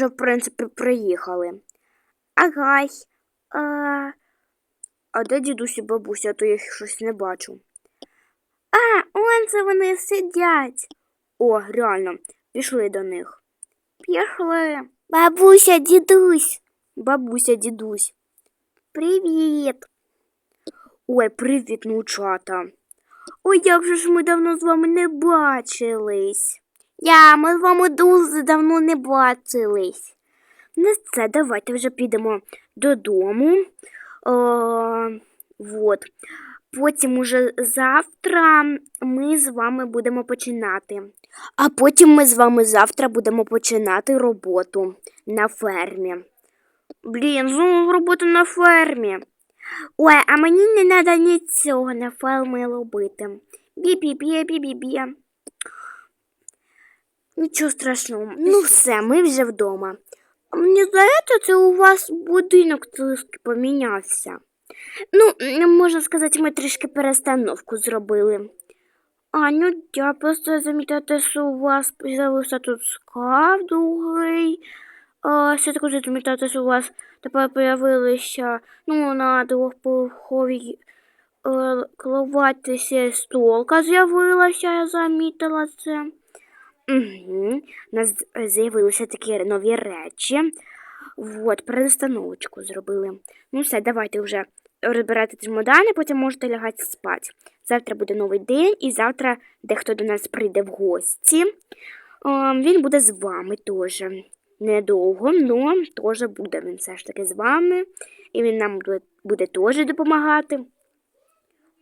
вже, в принципі, приїхали. Агай. А, а де дідусь і бабуся, а то я їх щось не бачу. А, он це вони сидять. О, реально, пішли до них. Пішли. Бабуся, дідусь. Бабуся, дідусь. Привіт. Ой, привіт, внучата. Ой, як же ж ми давно з вами не бачились. Я, ми з вами дуже давно не бачились. Ну це, давайте вже підемо додому. О, вот. Потім уже завтра ми з вами будемо починати. А потім ми з вами завтра будемо починати роботу на фермі. Блін, знову робота на фермі. Ой, а мені не треба нічого на фермі робити. Бі-бі-бі, бі-бі-бі. Нічого страшного. Ну все, ми вже вдома. А Мені здається, це у вас будинок трішки помінявся. Ну, можна сказати, ми трішки перестановку зробили. А, ну я просто замітати, що у вас з'явився тут скаф другий. А, ще також замітати, що у вас тепер появилися, ну, на двохповерховій е, ще столка з'явилася, я замітила це. Угу. У нас з'явилися такі нові речі. Вот, перестановочку зробили. Ну все, давайте вже розбирати чемодани, потім можете лягати спати. Завтра буде новий день, і завтра дехто до нас прийде в гості. А, Він буде з вами теж. Недовго, але теж буде він все ж таки з вами. І він нам буде, буде теж допомагати.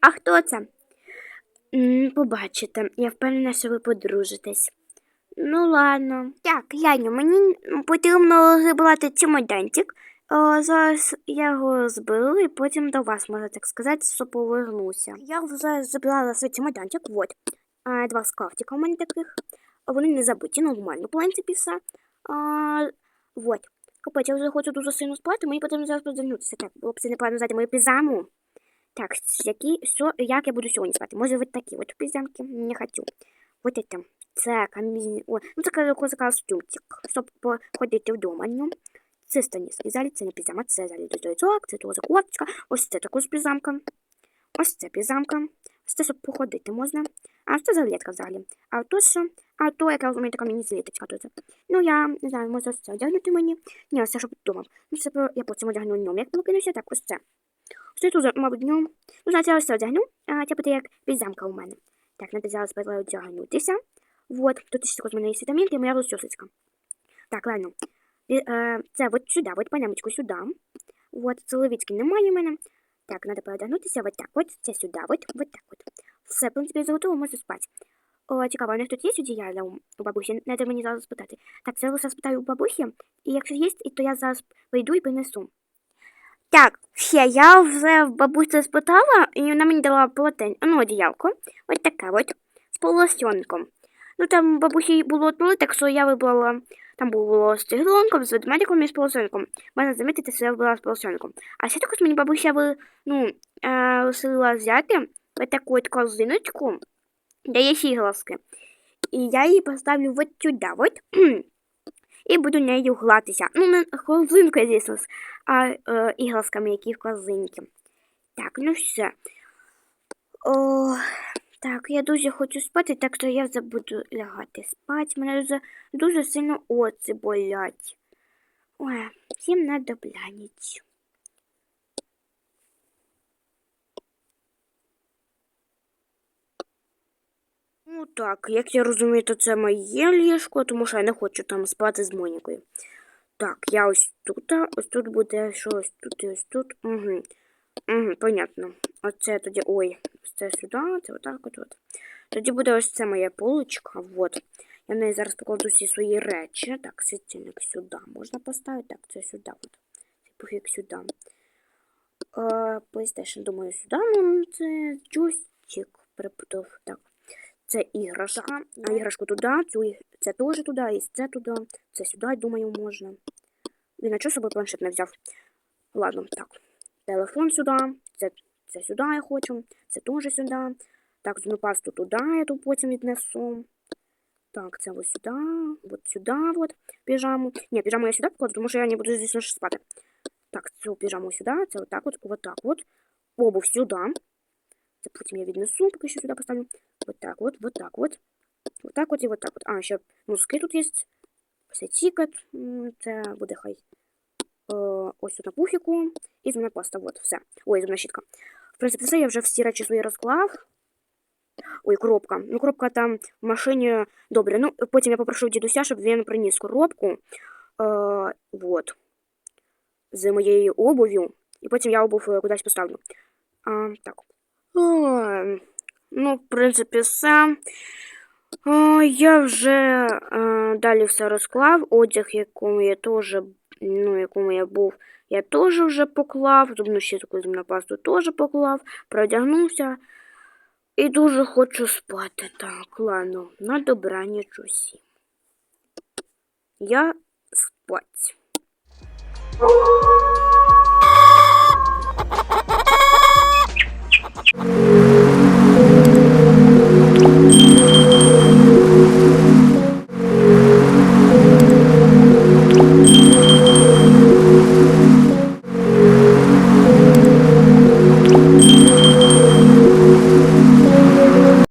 А хто це? Побачите, я впевнена, що ви подружитесь. Ну ладно. Так, Яню, мені потрібно забрати чемоданчик. О, зараз я його зберу і потім до вас, можна так сказати, що повернуся. Я вже забрала свій чемоданчик, вот. А, два скафтика у мене таких. Вони не забиті, нормально, в принципі, все. А, вот. Капець, я вже хочу дуже сильно спати, мені потрібно зараз поздоровнутися. Так, було б це неправильно взяти мою піжаму. Так, які, що, як я буду сьогодні спати? Може, вот такі от піжамки? Не хочу. Вот это. Це камінь. О, ну це каже, костюмчик, щоб походити вдома. Ну, це станівський залі, це не піжама, це залі до цього, це теж кофточка, ось це також піжамка. Ось це піжамка. Ось це, щоб походити можна. А ось це залетка взагалі. А то що? А то, яка у мене така міні-зліточка тут. Ну, я не знаю, може ось це одягнути мені. Ні, ось це, щоб вдома. Ну, це я потім одягну днем, як прокинуся, так ось це. Ось це тут, мабуть, днем. Ну, зараз я ось це одягну, а це буде як піжамка у мене. Так, треба зараз одягнутися. Вот, тут ще також в мене є вітамінки моя розчосочка. Так, ладно. І, е, Це от сюди, от панамочку сюди. От, целовички немає в мене. Так, треба переодягнутися, от так, от, це сюди, от, так от. Все, в принципі, я можу спати. Цікаво, у них тут є одіяло у, у бабусі? Треба мені зараз спитати. Так, це я спитаю у бабусі, і якщо є, то я зараз прийду і принесу. Так, все, я вже в бабусі спитала, і вона мені дала полотень, ну, одіялко. Ось таке от, з полосьонком. Ну там бабусі було три, так що я вибрала. Там було з цеглонком, з ведмедиком і з полосенком. Можна замітити, що я з полосенком. А ще також мені бабуся ви, ну, е, лишила взяти ось таку от корзиночку, де є іграшки. І я її поставлю от сюди, от. І буду нею гратися. Ну, не корзинкою, звісно, а е, іграшками, які в корзинці. Так, ну все. О, так, я дуже хочу спати, так що я вже буду лягати спати. Мене дуже, дуже сильно очі болять. Ой, всім на добраніч. Ну так, як я розумію, то це моє ліжко, тому що я не хочу там спати з Монікою. Так, я ось тут, ось тут буде щось тут і ось тут. Угу. Угу, понятно. Оце тоді. Ой, ось це сюди, це отак от. от. Тоді буде ось це моя полочка. Вот. Я в неї зараз покладу всі свої речі. Так, світильник сюди можна поставити. Так, це сюди. От. Цей сюди. Е, PlayStation, думаю, сюди. Це джойстик перепутав. Так. Це іграшка. А іграшку туди, цю, це теж туди, і це туди, це сюди, думаю, можна. Він на чого з собою планшет не взяв? Ладно, так. Телефон сюди, це, це сюди я хочу, це теж сюди. Так, зубну пасту туди, я тут потім віднесу. Так, це ось сюди, от сюди, от піжаму. Ні, піжаму я сюди покладу, тому що я не буду, звісно ж, спати. Так, цю піжаму сюди, це отак от, отак от. Обув сюди. Це потім я віднесу, поки що сюди поставлю. Отак от, отак от. Отак от і отак от. А, ще носки тут є. Ось тікет. Це буде хай. Е, ось тут на пуфіку. І зубна паста. От, все. Ой, зубна щітка. В принципі, все, я вже всі речі свої розклав. Ой, коробка. Ну, коробка там в машині добре. Ну, потім я попрошу дідуся, щоб він приніс коробку. Е, вот. З моєю обув'ю. І потім я обув е, кудись поставлю. А, так. Е, ну, в принципі, все. Е, я вже е, далі все розклав. Одяг, якому я теж, ну, якому я був, я теж вже поклав, зубну щітку зубну пасту теж поклав, продягнувся і дуже хочу спати. Так, ладно, на добраніч усім. Я спать.